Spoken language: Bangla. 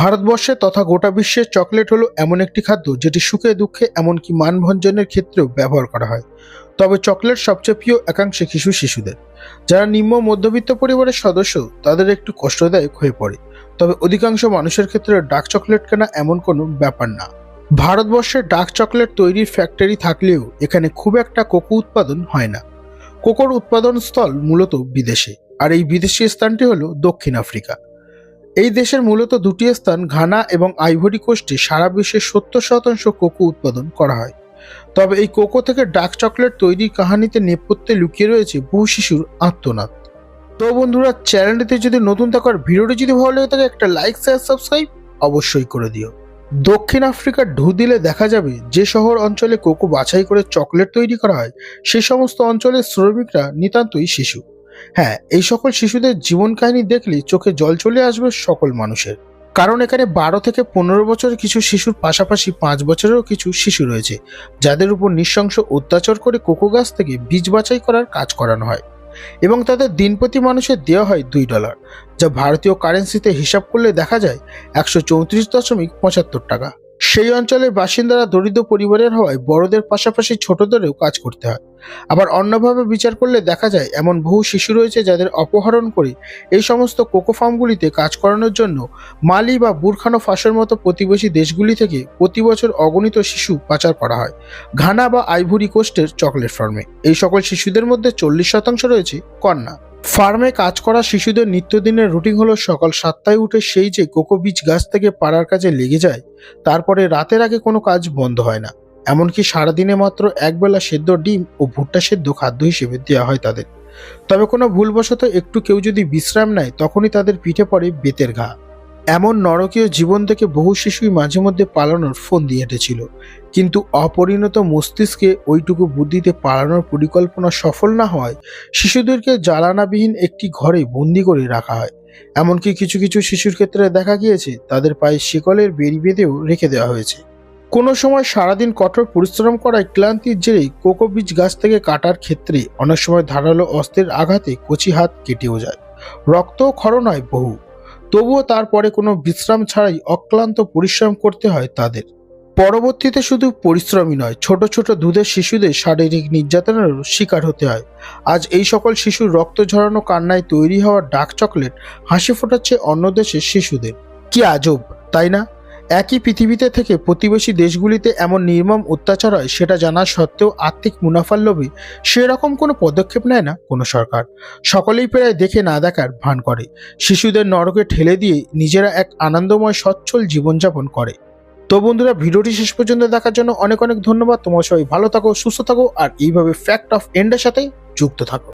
ভারতবর্ষে তথা গোটা বিশ্বের চকলেট হলো এমন একটি খাদ্য যেটি সুখে, দুঃখে, এমনকি মানভঞ্জনের ক্ষেত্রেও ব্যবহার করা হয়। তবে চকলেট সবচেয়ে প্রিয় একাংশে শিশু, শিশুদের। যারা নিম্ন মধ্যবিত্ত পরিবারের সদস্য, তাদের একটু কষ্টদায়ক হয়ে পড়ে। তবে অধিকাংশ মানুষের ক্ষেত্রে ডার্ক চকলেট কেনা এমন কোনো ব্যাপার না। ভারতবর্ষে ডার্ক চকলেট তৈরির ফ্যাক্টরি থাকলেও এখানে খুব একটা কোকো উৎপাদন হয় না। কোকোর উৎপাদন স্থল মূলত বিদেশে। আর এই বিদেশি স্থানটি হলো দক্ষিণ আফ্রিকা। এই দেশের মূলত দুটি স্থান, ঘানা এবং আইভরি কোস্টে সারা বিশ্বে সত্তর শতাংশ কোকো উৎপাদন করা হয়। তবে এই কোকো থেকে ডার্ক চকলেট তৈরির কাহানিতে নেপথ্যে লুকিয়ে রয়েছে বহু শিশুর আত্মনাদ। তো বন্ধুরা, চ্যানেলটিতে যদি নতুন থাকার ভিডিওটি যদি ভালো লাগে থাকে, একটা লাইক, শেয়ার, সাবস্ক্রাইব অবশ্যই করে দিও। দক্ষিণ আফ্রিকার ঢু দিলে দেখা যাবে, যে শহর অঞ্চলে কোকো বাছাই করে চকলেট তৈরি করা হয়, সে সমস্ত অঞ্চলের শ্রমিকরা নিতান্তই শিশু। হ্যাঁ এই সকল শিশুদের জীবন কাহিনী দেখলে চোখে জল চলে আসবে সকল মানুষের। কারণ এখানে বারো থেকে পনেরো বছরের কিছু শিশুর পাশাপাশি পাঁচ বছরেরও কিছু শিশু রয়েছে, যাদের উপর নৃশংস অত্যাচার করে কোকো গাছ থেকে বীজ বাছাই করার কাজ করানো হয় এবং তাদের দিনপ্রতি মানুষের দেওয়া হয় দুই ডলার, যা ভারতীয় কারেন্সিতে হিসাব করলে দেখা যায় একশো চৌত্রিশ দশমিক পঁচাত্তর টাকা। সেই অঞ্চলের বাসিন্দারা দরিদ্র পরিবারের হওয়ায় বড়দের পাশাপাশি ছোটদেরও কাজ করতে হয়। আবার অন্যভাবে বিচার করলে দেখা যায়, এমন বহু শিশু রয়েছে যাদের অপহরণ করে এই সমস্ত কোকো ফার্মগুলিতে কাজ করানোর জন্য মালি বা বুরখানো ফাঁসের মতো প্রতিবেশী দেশগুলি থেকে প্রতি বছর অগণিত শিশু পাচার করা হয়। ঘানা বা আইভরি কোস্টের চকলেট ফার্মে। এই সকল শিশুদের মধ্যে চল্লিশ শতাংশ রয়েছে কন্যা। ফার্মে কাজ করা শিশুদের নিত্যদিনের রুটিন হলো সকাল সাতটায় উঠে সেই যে কোকো বীজ গাছ থেকে পাড়ার কাজে লেগে যায়, তারপরে রাতের আগে কোনো কাজ বন্ধ হয় না। এমনকি সারাদিনে মাত্র একবেলা সেদ্ধ ডিম ও ভুট্টা সেদ্ধ খাদ্য হিসেবে দেওয়া হয় তাদের। তবে কোনো ভুলবশত একটু কেউ যদি বিশ্রাম নেয়, তখনই তাদের পিঠে পড়ে বেতের ঘা। এমন নরকীয় জীবন থেকে বহু শিশুই মাঝে মধ্যে পালানোর ফোন দিয়ে হেঁটেছিল। কিন্তু অপরিণত মস্তিষ্কে ওইটুকু বুদ্ধিতে পালানোর পরিকল্পনা সফল না হওয়ায় শিশুদেরকে জ্বালানাবিহীন একটি ঘরে বন্দি করে রাখা হয়। এমনকি কিছু কিছু শিশুর ক্ষেত্রে দেখা গিয়েছে, তাদের পায়ে শিকলের বেরি বেঁধেও রেখে দেওয়া হয়েছে। কোনো সময় সারাদিন কঠোর পরিশ্রম করায় ক্লান্তির জেরেই কোকো বীজ গাছ থেকে কাটার ক্ষেত্রে অনেক সময় ধারালো অস্ত্রের আঘাতে কচি হাত কেটেও যায়। রক্তও ক্ষরণ হয় বহু। তবুও তারপরে কোনো বিশ্রাম ছাড়াই অক্লান্ত পরিশ্রম করতে হয় তাদের। পরবর্তীতে শুধু পরিশ্রমই নয়, ছোট ছোট দুধের শিশুদের শারীরিক নির্যাতনেরও শিকার হতে হয়। আজ এই সকল শিশুর রক্ত ঝরানো কান্নায় তৈরি হওয়া ডার্ক চকলেট হাসি ফোটাচ্ছে অন্য দেশের শিশুদের। কি আজব, তাই না? একই পৃথিবীতে থেকে প্রতিবেশী দেশগুলিতে এমন নির্মম অত্যাচার হয়, সেটা জানা সত্ত্বেও আর্থিক মুনাফার লোভে সেরকম কোনো পদক্ষেপ নেয় না কোনো সরকার। সকলেই প্রায় দেখে না দেখার ভান করে। শিশুদের নরকে ঠেলে দিয়ে নিজেরা এক আনন্দময়, সচ্ছল জীবনযাপন করে। তো বন্ধুরা, ভিডিওটি শেষ পর্যন্ত দেখার জন্য অনেক অনেক ধন্যবাদ। তোমার সবাই ভালো থাকো, সুস্থ থাকো, আর এইভাবে ফ্যাক্ট অফ এন্ডের সাথে যুক্ত থাকো।